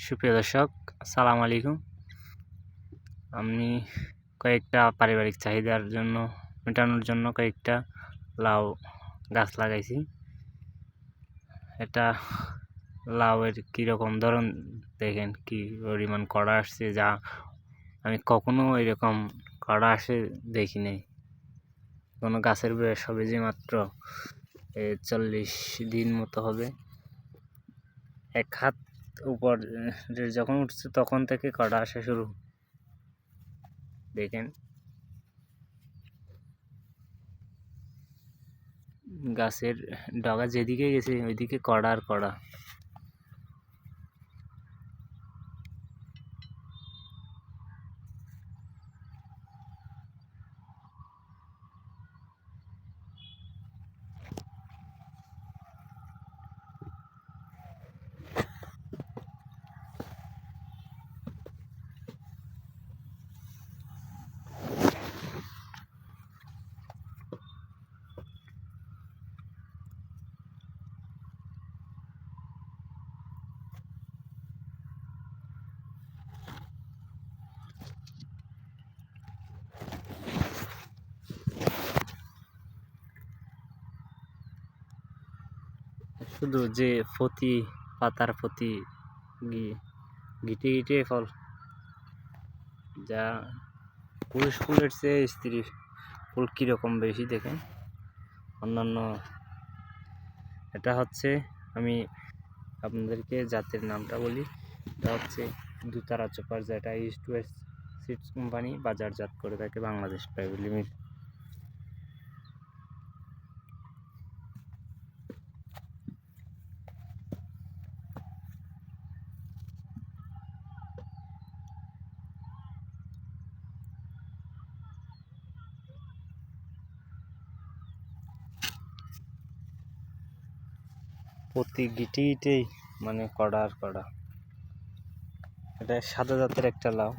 সুপ্রিয় দর্শক, আসসালামু আলাইকুম। আমি কয়েকটা পারিবারিক চাহিদার জন্য, মেটানোর জন্য কয়েকটা লাউ গাছ লাগাইছি। এটা লাউয়ের কীরকম ধরন দেখেন, কি পরিমাণ কড়া আসছে, যা আমি কখনো এরকম কড়া আসে দেখি নাই। কোনো গাছের বয়স হবে যে মাত্র চল্লিশ দিন মতো হবে। এক হাত উপর যখন উঠছে তখন থেকে কাটা আসা শুরু? দেখেন। গাছের ডগা যেদিকে গেছে, ওইদিকে কড়া আর কড়া। শুধু যে ফতি, পাতার গি- গিটে গিটে ফল। যা পুরুষ ফুলের চেয়ে স্ত্রী ফুল কীরকম বেশি দেখেন অন্যান্য এটা হচ্ছে আমি আপনাদেরকে জাতের নামটা বলি। এটা হচ্ছে দুতারা চোপার, যেটা ইস্ট ওয়েস্ট সিডস কোম্পানি বাজারজাত করে থাকে বাংলাদেশ প্রাইভেট লিমিটেড প্রতি গিটে গিটেই মানে কড়ার কড়া। এটা সাদা জাতের একটা লাউ।